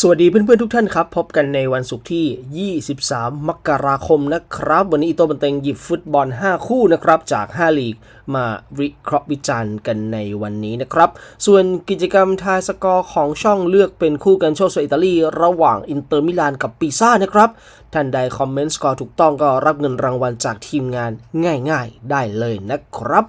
สวัสดีเพื่อนๆทุกท่านครับ พบกันในวันศุกร์ที่ 23 มกราคมนะครับ วันนี้อีโตบันเต็งหยิบฟุตบอล 5 คู่นะครับจาก 5 ลีก มาวิเคราะห์วิจารณ์กันในวันนี้นะครับ ส่วนกิจกรรมทายสกอร์ของช่องเลือกเป็นคู่กันโชคสอิตาลี ระหว่างอินเตอร์มิลานกับปีซ่านะครับท่านใดคอมเมนต์สกอร์ถูกต้องก็รับเงินรางวัลจากทีมงานง่าย ๆ ได้เลยนะครับ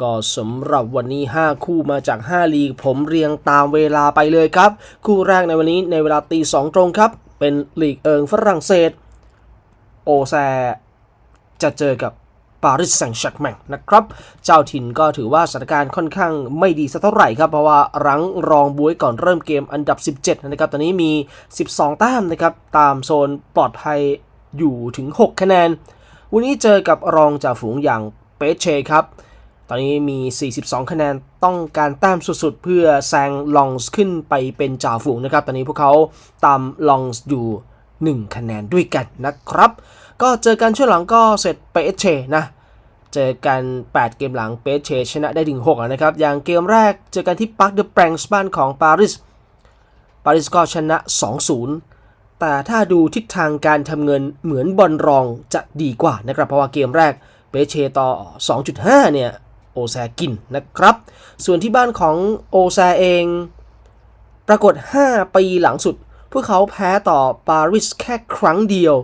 ก็สำหรับวันนี้ 5 คู่มาจาก 5 ลีก ผมเรียงตามเวลาไปเลยครับ คู่แรกในวันนี้ในเวลาตีสองตรงครับ เป็นลีกเอิงฝรั่งเศส โอแซ จะเจอกับปารีสแซงต์แชร์แมงนะครับ เจ้าถิ่นก็ถือว่าสถานการณ์ค่อนข้างไม่ดีสักเท่าไหร่ครับ เพราะว่ารั้งรองบุ้ยก่อนเริ่มเกมอันดับ 17 นะครับ ตอนนี้มี 12 แต้มนะครับ ตามโซนปลอดภัยอยู่ถึง 6 คะแนน วันนี้เจอกับรองจ่าฝูงอย่างเปเชครับ ตอนนี้มี 42 คะแนนต้องการแต้มสุดๆ เพื่อแซงลองส์ขึ้นไปเป็นจ่าฝูงนะครับ ตอนนี้พวกเขาตามลองส์อยู่ 1 คะแนนด้วยกันนะครับ ก็เจอกันช่วงหลังก็เสร็จเปเชนะ เจอกัน 8 เกมหลังเปเชชนะได้ถึง6นะครับ อย่างเกมแรกเจอกันที่ปักเดอะแปรงส์บ้านของปารีส ปารีสก็ชนะ 2-0แต่ถ้าดูทิศทางการทำเงินเหมือนบอลรองจะดีกว่านะครับ เพราะว่าเกมแรกเปเชต่อ 2.5 เนี่ย โอแซกินนะครับ ส่วนที่บ้านของโอแซเอง ปรากฏ 5 ปีหลังสุด พวกเขาแพ้ต่อปารีสแค่ครั้งเดียว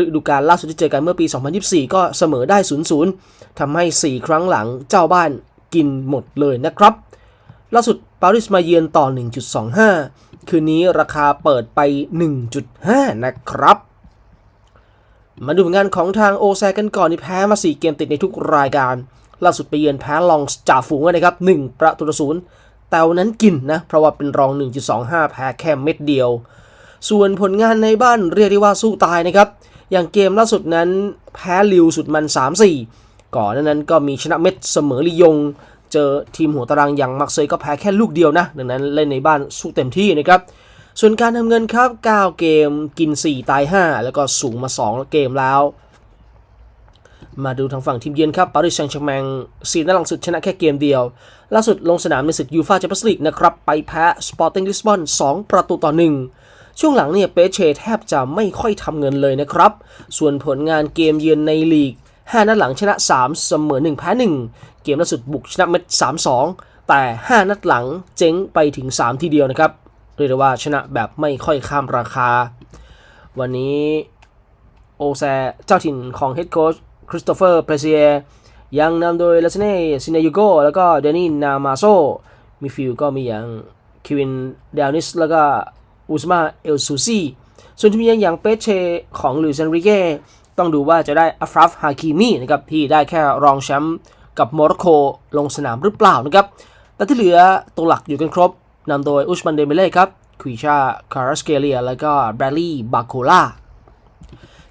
ฤดูกาลล่าสุดที่เจอกันเมื่อปี 2024 ก็เสมอได้ 0-0 ทำให้ 4 ครั้งหลังเจ้าบ้านกินหมดเลยนะครับ ล่าสุดปารีสมาเยือนต่อ 1.25 คืนนี้ราคาเปิดไป 1.5 นะครับ มาดูผลงานของทางโอแซกันก่อนที่แพ้มา 4 เกมติดในทุกรายการ ล่าสุดไปเยือนแพ้ลองจ่าฝูงนะครับ1ประตูต่อศูนย์แต่วันนั้นกินนะ เพราะว่าเป็นรอง 1.25 แพ้แค่เม็ดเดียว ส่วนผลงานในบ้านเรียกได้ว่าสู้ตายนะครับ อย่างเกมล่าสุดนั้นแพ้ลิวสุดมัน 3-4 ก่อนหนานั้นก็มีชนะเม็ดเสมอลียง เจอทีมหัวตารางอย่างมักเซยก็แพ้แค่ลูกเดียวนะ ดังนั้นเล่นในบ้านสู้เต็มที่นะครับ ส่วนการทำเงินครับ 9 เกมกิน 4 ตาย 5 แล้วก็สูงมา 2 เกมแล้ว มาดูทางฝั่งทีมเยือนครับปารีสแซงต์แชร์แมงสีนัดหลังสุดชนะแค่เกมเดียว ล่าสุดลงสนามในศึกยูฟาแชมเปี้ยนส์ลีกนะครับ ไปแพ้สปอร์ติ้งลิสบอน2 ประตูต่อ 1 ช่วงหลังเนี่ยเปเชแทบจะไม่ค่อยทำเงินเลยนะครับ ส่วนผลงานเกมเยือนในลีก 5 นัดหลังชนะ 3 เสมอ 1 แพ้ 1 เกมล่าสุดบุกชนะเม็ด3-2 แต่ 5 นัดหลังเจ๊งไปถึง 3 ทีเดียวนะครับ เรียกได้ว่าชนะแบบไม่ค่อยข้ามราคา วันนี้โอแซเจ้าถิ่นของเฮดโค้ชคริสโตเฟอร์เพรเซียยังนำโดยลาเซเน่ซินายูโกแล้วก็เดนินนามาโซมีฟิลก็มีอย่างคิวินเดลนิสแล้วก็อุสมาเอลซูซีส่วนทีมเยือนอย่างเปเชของลุยเซนริเก้ต้องดูว่าจะได้อัฟรัฟฮาคิมีนะครับที่ได้แค่รองแชมป์กับโมร็อกโกลงสนามหรือเปล่านะครับ แต่ที่เหลือตัวหลักอยู่กันครบ นำโดยอุสมันเดเมเล่ครับควิชาคาราสเกเลีย แล้วก็แบรลี่บาโคล่า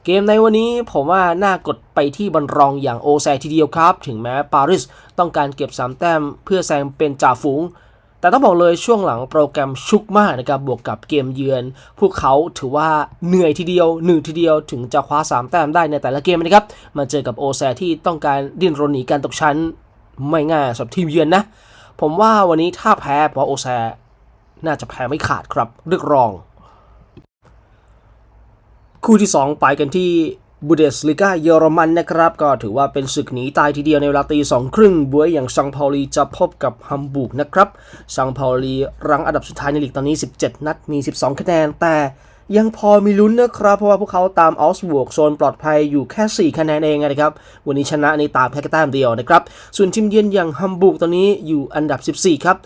เกมในวันนี้ผมว่าน่ากดไปที่บอลรองอย่างโอแซทีเดียวครับ ถึงแม้ปารีสต้องการเก็บ 3 แต้มเพื่อแซงเป็นจ่าฝูง แต่ต้องบอกเลยช่วงหลังโปรแกรมชุกมากนะครับบวกกับเกมเยือน พวกเขาถือว่าเหนื่อยทีเดียวหนึ่งทีเดียวถึงจะคว้า 3 แต้มได้ในแต่ละเกมนะครับ มาเจอกับโอแซที่ต้องการดิ้นรนหนีการตกชั้น ไม่ง่ายสำหรับทีมเยือนนะ ผมว่าวันนี้ถ้าแพ้เพราะโอแซ น่าจะแพ้ไม่ขาดครับเลือกรอง คู่ที่ 2 ไปกันที่บูเดสลิกาเยอรมันนะครับ ก็ถือว่าเป็นศึกหนีตายทีเดียวในเวลาตีสองครึ่งบวยอย่างซังเปาลีจะพบกับฮัมบูร์กนะครับซังเปาลีรั้งอันดับสุดท้ายในลีกตอนนี้ 17 นัดมี 12 คะแนนแต่ ยังพอมีลุ้นนะครับ เพราะว่าพวกเขาตามออสบวกโซนปลอดภัยอยู่แค่ 4 คะแนนเองนะครับ วันนี้ชนะในตามแค่แต้มเดียวนะครับ ส่วนทีมเยือนอย่างฮัมบูร์กตอนนี้อยู่อันดับ 14 ครับ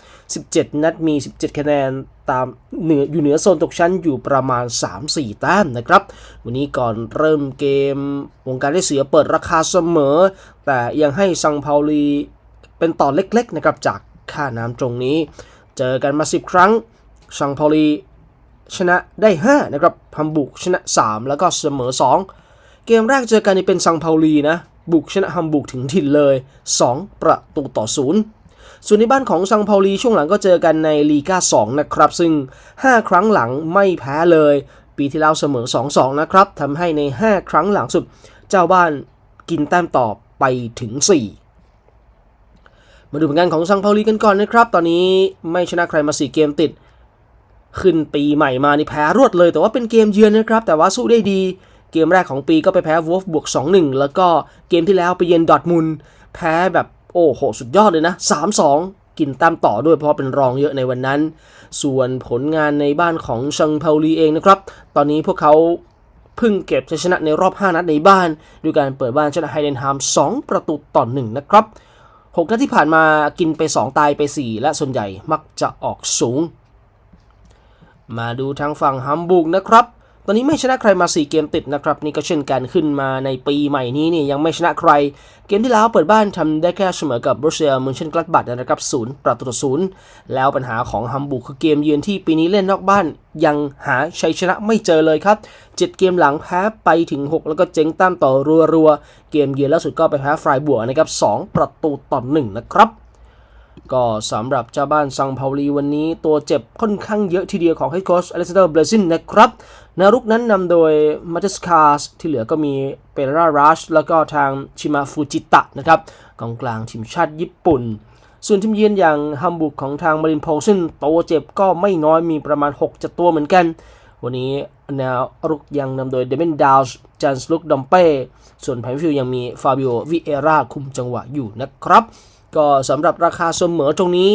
17 นัดมี 17 คะแนนตามเหนืออยู่เหนือโซนตกชั้นอยู่ประมาณ 3-4 แต้มนะครับ วันนี้ก่อนเริ่มเกมวงการได้เสียเปิดราคาเสมอ แต่ยังให้ซังเปาลีเป็นต่อเล็กๆนะครับจากค่าน้ำตรงนี้ เจอกันมา 10 ครั้งซังเปาลี ชนะได้ 5 นะครับฮัมบุกชนะ 3 แล้วก็เสมอ 2 เกมแรกเจอกันนี่เป็นซังเปาลีนะ บุกชนะฮัมบุกถึงถิ่นเลย 2 ประตูต่อ 0 ส่วนในบ้านของซังเปาลีช่วงหลังก็เจอกันในลีกา2 นะครับ ซึ่ง 5 ครั้งหลังไม่แพ้เลย ปีที่แล้วเสมอ 2-2 นะครับทำให้ใน 5 ครั้งหลังสุด เจ้าบ้านกินแต้มต่อไปถึง 4มาดูผลงานของซังเปาลีกันก่อนนะครับ ตอนนี้ไม่ชนะใครมา 4 เกมติด ขึ้นปีใหม่มานี่แพ้รวดเลย แต่ว่าเป็นเกมเยือนนะครับ แต่ว่าสู้ได้ดี เกมแรกของปีก็ไปแพ้วอลฟบวก 2-1 แล้วก็เกมที่แล้วไปเยือนดอทมุนแพ้แบบโอ้โห สุดยอดเลยนะ 3-2 กินตามต่อด้วยเพราะเป็นรองเยอะในวันนั้น ส่วนผลงานในบ้านของชังเปาลีเองนะครับ ตอนนี้พวกเขาพิ่งเก็บชัยชนะในรอบ 5 นัดในบ้าน ด้วยการเปิดบ้านชนะไฮเดนฮาม 2 ประตูต่อ1นะครับ6นัดที่ผ่านมากินไป 2 ตายไป 4 และส่วนใหญ่มักจะออกสูง มาดูทางฝั่งฮัมบูร์กนะครับ ตอนนี้ไม่ชนะใครมา 4 เกมติดนะครับ นี่ก็เช่นกันขึ้นมาในปีใหม่นี้นี่ยังไม่ชนะใคร เกมที่แล้วเปิดบ้านทำได้แค่เสมอกับบรูเซียมืนเชนกลัดบัตนะครับศูนย์ประตูต่อศูนย์แล้วปัญหาของฮัมบูร์กคือเกมเยือนที่ปีนี้เล่นนอกบ้านยังหาชัยชนะไม่เจอเลยครับ 7 เกมหลังแพ้ไปถึง 6 แล้วก็เจ๊งตามต่อรัวๆ เกมเยือนล่าสุดก็ไปแพ้ฟรายบัวนะครับ 2 ประตูต่อ1นะครับ ก็สำหรับเจ้าบ้านซังเปาลีวันนี้ตัวเจ็บค่อนข้างเยอะทีเดียวของเฮดโค้ชอเล็กซานเดอร์เบลซินนะครับนารุกนั้นนำโดยมาติสคาสที่เหลือก็มีเปราราชแล้วก็ทางชิมาฟูจิตะนะครับกองกลางทีมชาติญี่ปุ่น ส่วนทีมเยือนอย่างฮัมบุกของทางมารินโพลซึ่งตัวเจ็บก็ไม่น้อยมีประมาณ6จะตัวเหมือนกัน วันนี้แนวรุกยังนำโดยเดมินดาวส์จันส์ลุกดอมเป้ส่วนแผนฟิลยังมีฟาบิโอวิเอราคุมจังหวะอยู่นะครับ ก็สำหรับราคาเสมอตรงนี้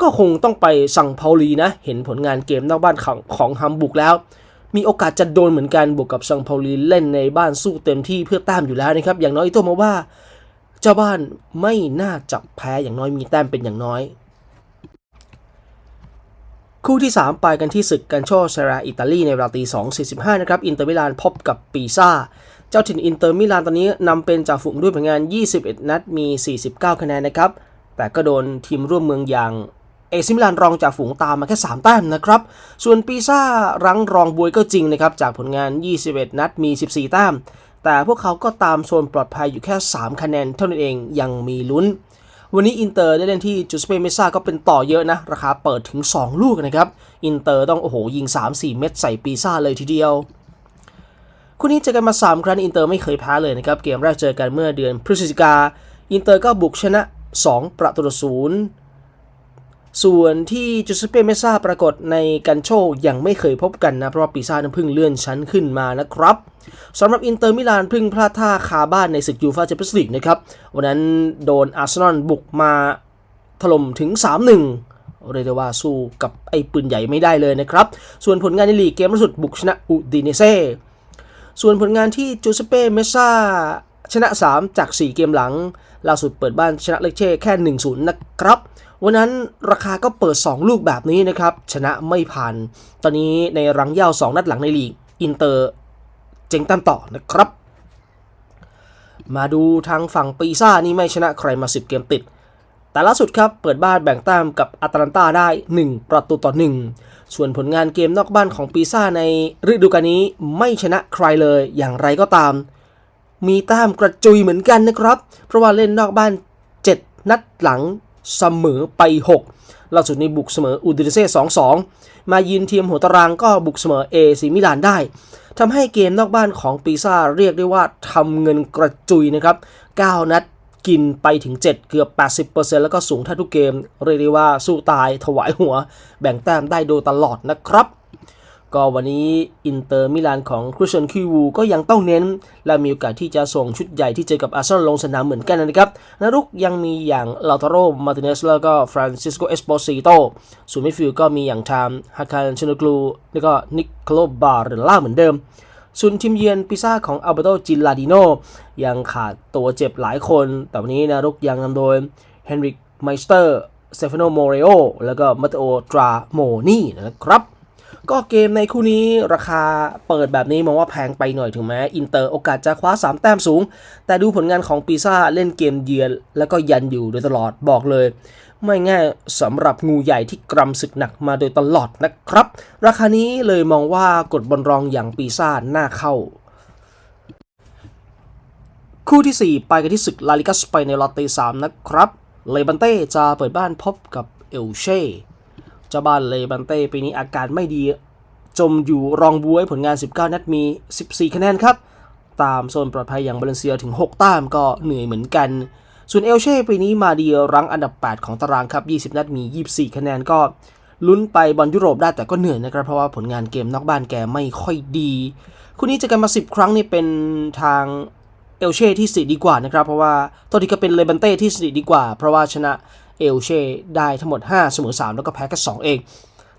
ก็คงต้องไปสั่งเปาลีนะ เห็นผลงานเกมนอกบ้านของของฮัมบุกแล้ว มีโอกาสจะโดนเหมือนกันบวกกับซังเปาลีเล่นในบ้านสู้เต็มที่เพื่อแต้มอยู่แล้วนะครับ อย่างน้อยอิโตมาว่า เจ้าบ้านไม่น่าจะแพ้อย่างน้อยมีแต้มเป็นอย่างน้อย คู่ที่ 3 ไปกันที่ศึกกันโชเซราอิตาลีในเวลาตี2.45นะครับอินเตอร์มิลานพบกับปีซ่า เจ้าถิ่นอินเตอร์มิลานตอนนี้นำเป็นจ่าฝูงด้วยผลงาน 21 นัดมี 49 คะแนนนะครับ แต่ก็โดนทีมร่วมเมืองอย่างเอซิมิลานรองจากฝูงตามมาแค่ 3 แต้มนะครับ ส่วนปีซ่ารั้งรองบวยก็จริงนะครับ จากผลงาน 21 นัดมี 14 แต้ม แต่พวกเขาก็ตามโซนปลอดภัยอยู่แค่ 3 คะแนนเท่านั้นเองยังมีลุ้น วันนี้อินเตอร์ได้เล่นที่จูสเปเมซ่าก็เป็นต่อเยอะนะ ราคาเปิดถึง 2 ลูกนะครับ อินเตอร์ต้องโอ้โหยิง 3-4 เม็ดใส่ปีซ่าเลยทีเดียว คู่นี้เจอกันมา 3 ครั้งอินเตอร์ไม่เคยแพ้เลยนะครับ เกมแรกเจอกันเมื่อเดือนพฤศจิกา อินเตอร์ก็บุกชนะ 2 ประตูต่อศูนย์ส่วนที่จูสเปเมซ่าปรากฏในกันโชยังไม่เคยพบกันนะ เพราะปีซ่านั้นเพิ่งเลื่อนชั้นขึ้นมานะครับสำหรับอินเตอร์มิลานเพิ่งพลาดท่าคาบ้านในศึกยูฟ่าแชมเปี้ยนส์ลีกนะครับ วันนั้นโดนอาร์เซนอลบุกมาถล่มถึง 3-1 เรียกได้ว่าสู้กับไอ้ปืนใหญ่ไม่ได้เลยนะครับ ส่วนผลงานในลีกเกมล่าสุดบุกชนะอุดิเนเซ่ ส่วนผลงานที่จูสเป้เมซ่าชนะ 3 จาก 4 เกมหลัง ล่าสุดเปิดบ้านชนะเลกเช่แค่ 1-0 นะครับ วันนั้นราคาก็เปิด 2 ลูกแบบนี้นะครับ ชนะไม่ผ่าน ตอนนี้ในรังย่าว2 นัดหลังในลีก อินเตอร์เจงตามต่อนะครับ มาดูทางฝั่งปีซ่านี่ไม่ชนะใครมา 10 เกมติด แต่ล่าสุดครับ เปิดบ้านแบ่งแต้มกับอาตาลันตาได้ 1 ประตูต่อ 1 ส่วนผลงานเกมนอกบ้านของปีซ่าในฤดูกาลนี้ไม่ชนะใครเลยอย่างไรก็ตาม มีแต้มกระจุยเหมือนกันนะครับ เพราะว่าเล่นนอกบ้าน 7 นัดหลังเสมอไป 6 ล่าสุดนี้บุกเสมออูดิเนเซ่2-2 มายืนทีมหัวตารางก็บุกเสมอเอซีมิลานได้ทำให้เกมนอกบ้านของปีซ่าเรียกได้ว่าทำเงินกระจุยนะครับ 9 นัด กินไปถึง 7 เกือบ 80%แล้วก็สูงท่าทุกเกม เรียกได้ว่าสู้ตายถวายหัว แบ่งแต้มได้โดยตลอดนะครับ ก็วันนี้อินเตอร์มิลานของคริสเตียนคิวูก็ยังต้องเน้น และมีโอกาสที่จะส่งชุดใหญ่ที่เจอกับอาร์เซนอลลงสนามเหมือนกันนะครับนารุกยังมีอย่างลาตาโรมาติเนสแล้วก็ฟรานซิสโกเอสโปซิโตส่วนมิดฟิลด์ก็มีอย่างไทม์ฮักคานชนกลูแล้วก็นิโคลบาร์เรล่าเหมือนเดิม ส่วนทีมเยือนปิซ่าของอัลเบโตจิลาดิโนยังขาดตัวเจ็บหลายคน แต่วันนี้นารุกยังนำโดยเฮนริกไมสเตอร์เซฟานโนโมเรโอแล้วก็มาตโอตราโมนี่นะครับก็เกมในคู่นี้ราคาเปิดแบบนี้มองว่าแพงไปหน่อยถึงแม้อินเตอร์โอกาสจะคว้า 3 แต้มสูง แต่ดูผลงานของปีซ่าเล่นเกมเยือนแล้วก็ยันอยู่โดยตลอดบอกเลย ไม่ง่ายสำหรับงูใหญ่ที่กรำศึกหนักมาโดยตลอดนะครับ ราคานี้เลยมองว่ากดบอลรองอย่างปีซ่าน่าเข้า คู่ที่ 4 ไปกันที่ศึกลาลิกาสเปในลอตเตสามนะครับเลบันเต้จะเปิดบ้านพบกับเอลเช่เจ้าบ้านเลบันเต้ปีนี้อาการไม่ดี จมอยู่รองบวยผลงาน 19 นัดมี 14 คะแนนครับ ตามโซนปลอดภัยอย่างบาเลนเซียถึง 6ต้มก็เหนื่อยเหมือนกัน ส่วนเอลเช่ปีนี้มาดีรั้งอันดับ 8 ของตารางครับ 20 นัดมี 24 คะแนนก็ลุ้นไปบอลยุโรปได้แต่ก็เหนื่อยนะครับ เพราะว่าผลงานเกมนอกบ้านแกไม่ค่อยดี คู่นี้เจะกันมา 10 ครั้งนี่เป็นทางเอลเช่ที่สิดีกว่านะครับ เพราะว่าตัวที่ก็เป็นเลบันเต้ที่สิดีกว่า เพราะว่าชนะเอลเช่ได้ทั้งหมด 5 เสมอ 3 แล้วก็แพ้แค่2เอง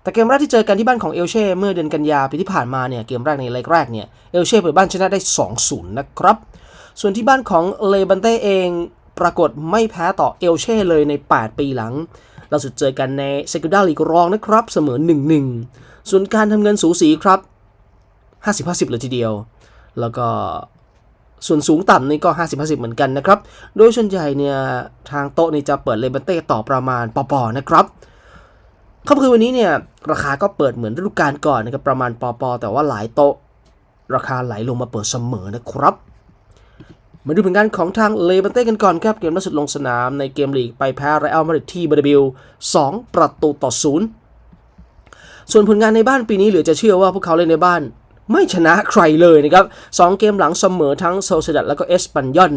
แต่เกมแรกที่เจอกันที่บ้านของเอลเช่เมื่อเดือนกันยาปีที่ผ่านมาเนี่ยเกมแรกในเลกแรกเนี่ยเอลเช่เปิดบ้านชนะได้ 2-0 นะครับ ส่วนที่บ้านของเลบันเต้เอง ปรากฏไม่แพ้ต่อเอลเช่เลยใน 8 ปีหลังล่าสุดเจอกันในเซกูด้าลีกรองนะครับเสมอ 1-1 ส่วนการทำเงินสูสีครับ 50-50 เลยทีเดียว แล้วก็ส่วนสูงต่ำนี่ก็ 50-50 เหมือนกันนะครับ โดยส่วนใหญ่เนี่ย ทางโต๊ะนี่จะเปิดเลบันเต้ต่อประมาณปอๆนะครับค่ำคืนวันนี้เนี่ย ราคาก็เปิดเหมือนฤดูกาลก่อนนะครับประมาณปอปอแต่ว่าหลายโต๊ะ ราคาไหลลงมาเปิดเสมอนะครับ มาดูผลงานของทางเลบันเต้กันก่อนครับ เกมล่าสุดลงสนามในเกมลีกไปแพ้ไรอัลมาดริดที่บาร์บิล2ประตูต่อศูนย์ส่วนผลงานในบ้านปีนี้เหลือจะเชื่อว่าพวกเขาเล่นในบ้านไม่ชนะใครเลยนะครับสองเกมหลังเสมอทั้งโซเซดัดแล้วก็เอสปันยอน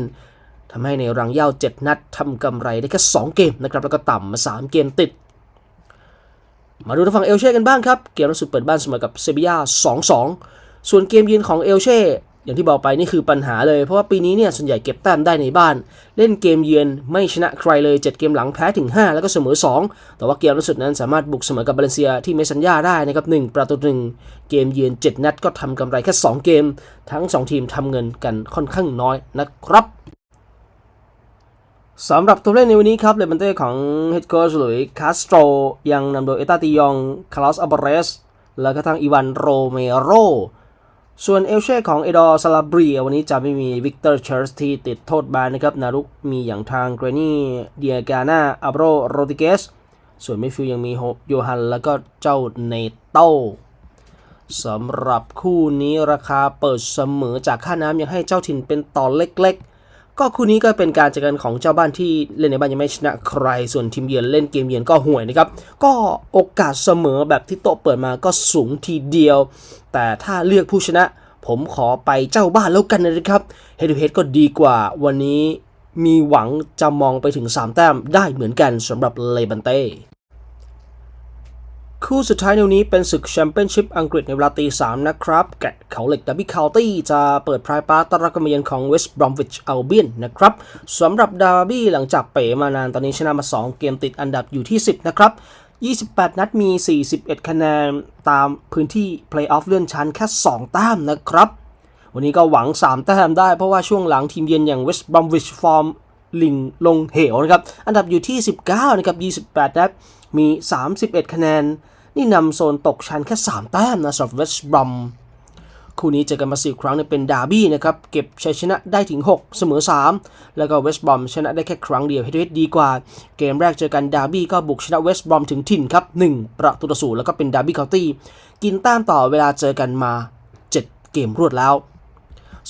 ทำให้ในรังเย่า7นัดทำกำไรได้แค่2เกมนะครับแล้วก็ต่ำมา 3 เกมติด มาดูทางฝั่งเอลเช่กันบ้างครับ เกมล่าสุดเปิดบ้านเสมอกับเซบียา2-2 ส่วนเกมเยือนของเอลเช่ อย่างที่บอกไปนี่คือปัญหาเลย เพราะว่าปีนี้เนี่ยส่วนใหญ่เก็บแต้มได้ในบ้าน เล่นเกมเยือนไม่ชนะใครเลย 7 เกมหลังแพ้ถึง 5 แล้วก็เสมอ 2 แต่ว่าเกมล่าสุดนั้นสามารถบุกเสมอกับบาเลนเซียที่เมสัญญาได้นะครับ1ประตูหนึ่งเกมเยือน 7 นัดก็ทำกำไรแค่ 2 เกม ทั้ง 2 ทีมทำเงินกันค่อนข้างน้อยนะครับสำหรับตัวเล่นในวันนี้ครับเลบันเต้ของเฮดโค้ชหลุยคาสโตรยังนำโดยเอตาติยองคาร์ลอสอัลบเรส แล้วก็ทางอีวานโรเมโร ส่วนเอลเช่ของเอดอร์ซาลาบรีวันนี้จะไม่มีวิกเตอร์เชอร์สที่ติดโทษแบนนะครับ นารุกมีอย่างทางเกรนี่เดียกาน่าอับโรโรติเกส ส่วนมิดฟิลยังมีโฮโยฮัน แล้วก็เจ้าเนโตสำหรับคู่นี้ราคาเปิดเสมอจากค่าน้ำยังให้เจ้าถิ่นเป็นต่อเล็กๆ ก็คู่นี้ก็เป็นการเจอกันของเจ้าบ้านที่เล่นในบ้านยังไม่ชนะใคร ส่วนทีมเยือนเล่นเกมเยือนก็ห่วยนะครับ ก็โอกาสเสมอแบบที่โต๊ะเปิดมาก็สูงทีเดียว แต่ถ้าเลือกผู้ชนะ ผมขอไปเจ้าบ้านแล้วกันนะครับเฮด o เฮดก็ดีกว่า วันนี้มีหวังจะมองไปถึง 3 แต้มได้เหมือนกันสำหรับเลบันเต้ คู่สุดท้ายในวันนี้เป็นศึกแชมเปี้ยนชิพอังกฤษในเวลาตีสามนะครับ แกะเขาเหล็กดับบี้คาวตี้จะเปิดพรายปาร์ตต้อนรักเยือนของเวสต์บรอมวิชอัลเบียนนะครับสำหรับดาร์บี้หลังจากเป๋มานานตอนนี้ชนะมา 2 เกมติดอันดับอยู่ที่ 10 นะครับ 28 นัดมี 41 คะแนนตามพื้นที่เพลย์ออฟเลื่อนชั้นแค่ 2 แต้มนะครับ วันนี้ก็หวัง 3 แต้มได้เพราะว่าช่วงหลังทีมเยือนอย่างเวสต์บรอมวิชฟอร์มลิงลงเหวนะครับอันดับอยู่ที่ 19 นะครับ 28 นัดมี 31 คะแนน นี่นำโซนตกชั้นแค่ 3 แต้มนะสำหรับเวสต์บรอมคู่นี้เจอกันมา10ครั้งเนี่ยเป็นดาร์บี้นะครับเก็บชัยชนะได้ถึง 6 เสมอ 3 แล้วก็เวสต์บรอมชนะได้แค่ครั้งเดียวเฮดเฮดดีกว่า เกมแรกเจอกันดาร์บี้ก็บุกชนะเวสต์บรอมถึงถิ่นครับ 1 ประตูต่อศูนย์แล้วก็เป็นดาร์บี้เคาน์ตี้กินแต้มต่อเวลาเจอกันมา 7 เกมรวดแล้ว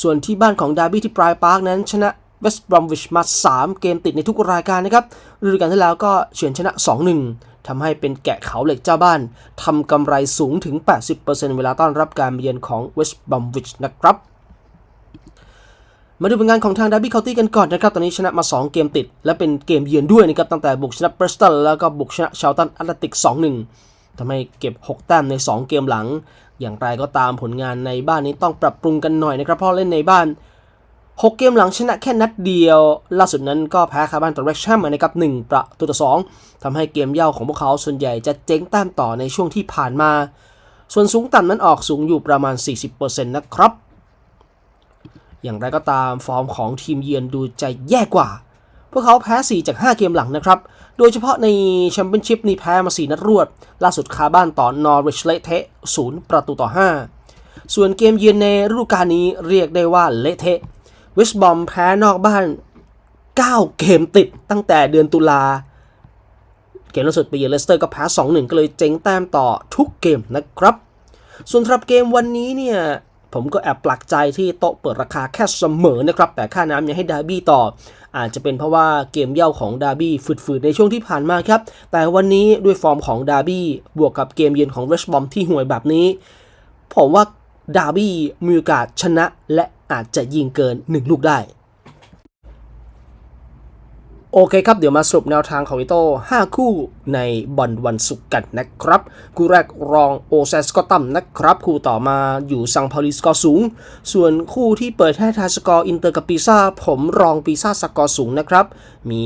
ส่วนที่บ้านของดาร์บี้ที่ปลายปาร์คนั้นชนะเวสต์บรอมวิชมา 3 เกมติดในทุกรายการนะครับฤดูกาลที่แล้วก็เฉือนชนะ 2-1 ทำให้เป็นแกะเขาเหล็กเจ้าบ้านทำกำไรสูงถึง 80%เวลาต้อนรับการเยือนของเวสต์บรอมวิชนะครับมาดูผลงานของทางดาร์บี้เคาน์ตี้กันก่อนนะครับ ตอนนี้ชนะมา 2 เกมติด และเป็นเกมเยือนด้วยนะครับ ตั้งแต่บุกชนะเบรสตันแล้วก็บุกชนะชาวตันแอตเลติก 2-1ทำให้เก็บ 6 แต้มใน 2 เกมหลัง อย่างไรก็ตามผลงานในบ้านนี้ต้องปรับปรุงกันหน่อยนะครับ เพราะเล่นในบ้าน 6 เกมหลังชนะแค่นัดเดียว ล่าสุดนั้นก็แพ้คาร์บ้านต่อเร็กแชมนะครับ1ประตูต่อ2ทำให้เกมเย่าของพวกเขาส่วนใหญ่จะเจ๊งแต้มต่อในช่วงที่ผ่านมา ส่วนสูงต่ำนั้นออกสูงอยู่ประมาณ 40%นะครับ อย่างไรก็ตามฟอร์มของทีมเยือนดูจะแย่กว่า พวกเขาแพ้ 4 จาก 5 เกมหลังนะครับ โดยเฉพาะในแชมเปี้ยนชิพนี่แพ้มา 4 นัดรวด ล่าสุดคาบ้านต่อนอริชเลเทะ0ประตูต่อ 5ส่วนเกมเยือนในฤดูกาลนี้เรียกได้ว่าเละเทะ วสต์บอมแพ้นอกบ้าน 9 เกมติดตั้งแต่เดือนตุลา เกมล่าสุดไปเยือนเลสเตอร์ก็แพ้ 2-1 ก็เลยเจ๊งแต้มต่อทุกเกมนะครับ ส่วนสำหรับเกมวันนี้เนี่ย ผมก็แอบปลักใจที่โต๊ะเปิดราคาแค่เสมอนะครับ แต่ค่าน้ำยังให้ดาร์บี้ต่อ อาจจะเป็นเพราะว่าเกมเย่าของดาร์บี้ฝืดๆในช่วงที่ผ่านมาครับ แต่วันนี้ด้วยฟอร์มของดาร์บี้บวกกับเกมเยือนของเวสบอมที่ห่วยแบบนี้ ผมว่าดาร์บี้มีโอกาสชนะและ อาจจะยิงเกิน 1 ลูกได้ โอเคครับ เดี๋ยวมาสรุปแนวทางของอิโต้5คู่ในบอลวันศุกร์กันนะครับ คู่แรกรองโอเซสก็ต่ำนะครับ คู่ต่อมาอยู่ซังพาลิสกอสูง ส่วนคู่ที่เปิดให้ทาสกอร์อินเตอร์กับปีซ่าผมรองปีซ่าสกอร์สูงนะครับ มี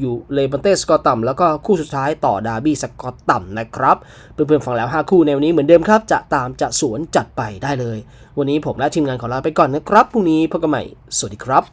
อยู่เลบันเต้สกอร์ต่ำแล้วก็คู่สุดท้ายต่อดาร์บี้สกอร์ต่ำนะครับ เพื่อนๆฟังแล้ว 5 คู่ในวันนี้เหมือนเดิมครับ จะตามจะสวนจัดไปได้เลย วันนี้ผมและทีมงานขอลาไปก่อนนะครับพรุ่งนี้พบกันใหม่สวัสดีครับ